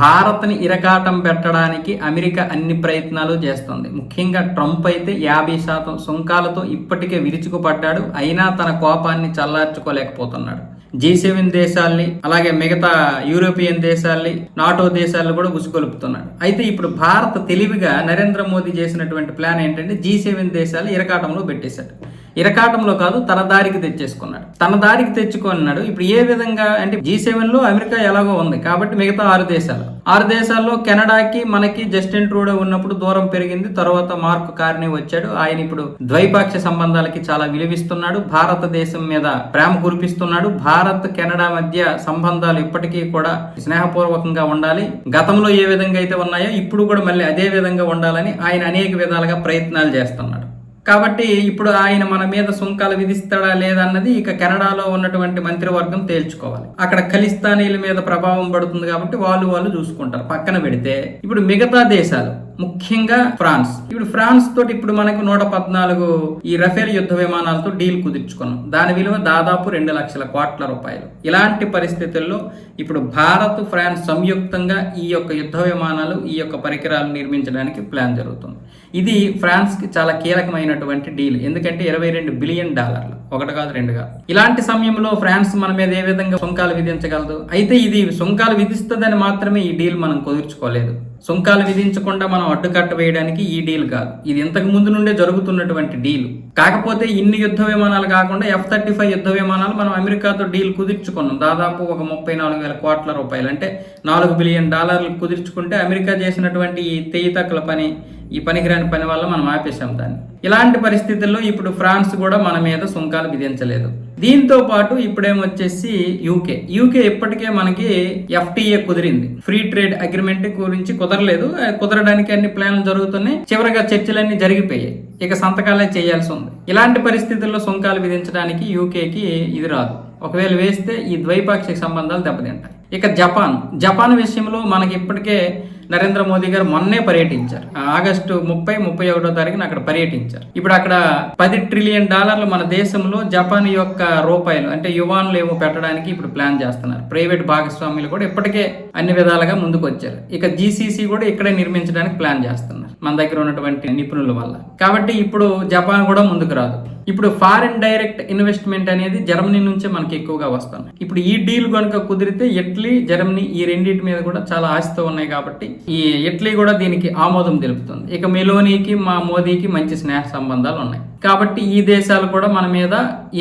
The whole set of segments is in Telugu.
భారత్ని ఇరకాటం పెట్టడానికి అమెరికా అన్ని ప్రయత్నాలు చేస్తుంది. ముఖ్యంగా ట్రంప్ అయితే యాభై శాతం సుంకాలతో ఇప్పటికే విరుచుకుపడ్డాడు. అయినా తన కోపాన్ని చల్లార్చుకోలేకపోతున్నాడు. జీ సెవెన్ దేశాల్ని అలాగే మిగతా యూరోపియన్ దేశాల్ని నాటో దేశాలను కూడా ఉసుగొలుపుతున్నాడు అయితే ఇప్పుడు భారత్ తెలివిగా నరేంద్ర మోదీ చేసినటువంటి ప్లాన్ ఏంటంటే జీ సెవెన్ దేశాలు ఇరకాటంలో పెట్టేశాడు. ఇరకాటంలో కాదు తన దారికి తెచ్చేసుకున్నాడు. తన దారికి తెచ్చుకున్నాడు. ఇప్పుడు ఏ విధంగా అంటే జీ సెవెన్లో అమెరికా ఎలాగో ఉంది. కాబట్టి మిగతా ఆరు దేశాలు. ఆరు దేశాల్లో కెనడాకి మనకి జస్టిన్ ట్రూడో ఉన్నప్పుడు దూరం పెరిగింది. తర్వాత మార్క్ కార్నే వచ్చాడు. ఆయన ఇప్పుడు ద్వైపాక్ష సంబంధాలకి చాలా విలువిస్తున్నాడు. భారతదేశం మీద ప్రేమ కురిపిస్తున్నాడు. భారత్ కెనడా మధ్య సంబంధాలు ఇప్పటికీ కూడా స్నేహపూర్వకంగా ఉండాలి. గతంలో ఏ విధంగా అయితే ఉన్నాయో ఇప్పుడు కూడా మళ్ళీ అదే విధంగా ఉండాలని ఆయన అనేక విధాలుగా ప్రయత్నాలు చేస్తున్నాడు. కాబట్టి ఇప్పుడు ఆయన మన మీద సుంకాలు విధిస్తాడా లేదన్నది ఇక కెనడాలో ఉన్నటువంటి మంత్రివర్గం తేల్చుకోవాలి. అక్కడ ఖలిస్తానీల మీద ప్రభావం పడుతుంది కాబట్టి వాళ్ళు వాళ్ళు చూసుకుంటారు. పక్కన పెడితే ఇప్పుడు మిగతా దేశాలు ముఖ్యంగా ఫ్రాన్స్. ఇప్పుడు ఫ్రాన్స్ తోటి ఇప్పుడు మనకు నూట పద్నాలుగు ఈ రఫేల్ యుద్ధ విమానాలతో డీల్ కుదుర్చుకున్నాం. దాని విలువ దాదాపు రెండు లక్షల కోట్ల రూపాయలు. ఇలాంటి పరిస్థితుల్లో ఇప్పుడు భారత్ ఫ్రాన్స్ సంయుక్తంగా ఈ యొక్క యుద్ధ విమానాలు ఈ యొక్క పరికరాలు నిర్మించడానికి ప్లాన్ జరుగుతుంది. ఇది ఫ్రాన్స్కి చాలా కీలకమైనటువంటి డీల్. ఎందుకంటే ఇరవై రెండు బిలియన్ డాలర్లు. ఒకటి కాదు రెండు కాదు. ఇలాంటి సమయంలో ఫ్రాన్స్ మన మీద ఏ విధంగా సుంకాలు విధించగలదు? అయితే ఇది సుంకాలు విధిస్తుందని మాత్రమే ఈ డీల్ మనం కుదుర్చుకోలేదు. సుంకాలు విధించకుండా మనం అడ్డుకట్ట వేయడానికి ఈ డీల్ కాదు. ఇది ఇంతకు ముందు నుండే జరుగుతున్నటువంటి డీల్. కాకపోతే ఇన్ని యుద్ధ విమానాలు కాకుండా ఎఫ్ థర్టీ ఫైవ్ యుద్ధ విమానాలు మనం అమెరికాతో డీల్ కుదుర్చుకున్నాం. దాదాపు ఒక ముప్పై నాలుగు వేల కోట్ల రూపాయలు. అంటే నాలుగు బిలియన్ డాలర్లు కుదుర్చుకుంటే అమెరికా చేసినటువంటి ఈ తెయ్యి తక్కుల పని ఈ పనికిరాని పని వల్ల మనం ఆపేశాం దాన్ని. ఇలాంటి పరిస్థితుల్లో ఇప్పుడు ఫ్రాన్స్ కూడా మన మీద సుంకాలు విధించలేదు. దీంతో పాటు ఇప్పుడేమొచ్చేసి యూకే. యూకే ఇప్పటికే మనకి ఎఫ్టీఏ కుదిరింది. ఫ్రీ ట్రేడ్ అగ్రిమెంట్ గురించి కుదరలేదు. కుదరడానికి అన్ని ప్లాన్లు జరుగుతున్నాయి. చివరిగా చర్చలన్నీ జరిగిపోయాయి. ఇక సంతకాలే చేయాల్సి ఉంది. ఇలాంటి పరిస్థితుల్లో సుంకాలు విధించడానికి యూకేకి ఇది రాదు. ఒకవేళ వేస్తే ఈ ద్వైపాక్షిక సంబంధాలు దెబ్బతింటాయి. ఇక జపాన్. జపాన్ విషయంలో మనకి ఇప్పటికే నరేంద్ర మోదీ గారు మొన్నే పర్యటించారు. ఆగస్టు ముప్పై ముప్పై ఒకటో తారీఖున అక్కడ పర్యటించారు. ఇప్పుడు అక్కడ పది ట్రిలియన్ డాలర్లు మన దేశంలో జపాన్ యొక్క రూపాయలు అంటే యువాన్లు ఏమో పెట్టడానికి ఇప్పుడు ప్లాన్ చేస్తున్నారు. ప్రైవేట్ భాగస్వాములు కూడా ఇప్పటికే అన్ని విధాలుగా ముందుకు వచ్చారు ఇక జీసీసీ కూడా ఇక్కడే నిర్మించడానికి ప్లాన్ చేస్తున్నారు. మన దగ్గర ఉన్నటువంటి నిపుణుల వల్ల. కాబట్టి ఇప్పుడు జపాన్ కూడా ముందుకు రాదు. ఇప్పుడు ఫారిన్ డైరెక్ట్ ఇన్వెస్ట్మెంట్ అనేది జర్మనీ నుంచే మనకి ఎక్కువగా వస్తుంది. ఇప్పుడు ఈ డీల్ కనుక కుదిరితే ఇటలీ జర్మనీ ఈ రెండింటి మీద కూడా చాలా ఆశతో ఉన్నాయి కాబట్టి ఈ ఇటలీ కూడా దీనికి ఆమోదం తెలుపుతుంది. ఇక మెలోనీకి మా మోదీకి మంచి స్నేహ సంబంధాలు ఉన్నాయి. కాబట్టి ఈ దేశాలు కూడా మన మీద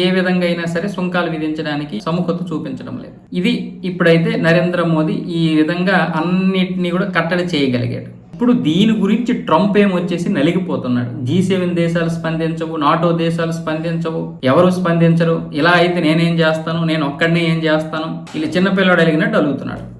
ఏ విధంగా అయినా సరే సుంకాలు విధించడానికి సముఖత చూపించడం లేదు. ఇది ఇప్పుడైతే నరేంద్ర మోదీ ఈ విధంగా అన్నిటినీ కూడా కట్టడి చేయగలిగాడు. ఇప్పుడు దీని గురించి ట్రంప్ ఏమొచ్చేసి నలిగిపోతున్నాడు? జీ సెవెన్ దేశాలు స్పందించవు నాటో దేశాలు స్పందించవు ఎవరు స్పందించరు? ఇలా అయితే నేనేం చేస్తాను? నేను ఒక్కడనే ఏం చేస్తాను? ఇలా చిన్నపిల్లడు అడిగినట్టు అడుగుతున్నాడు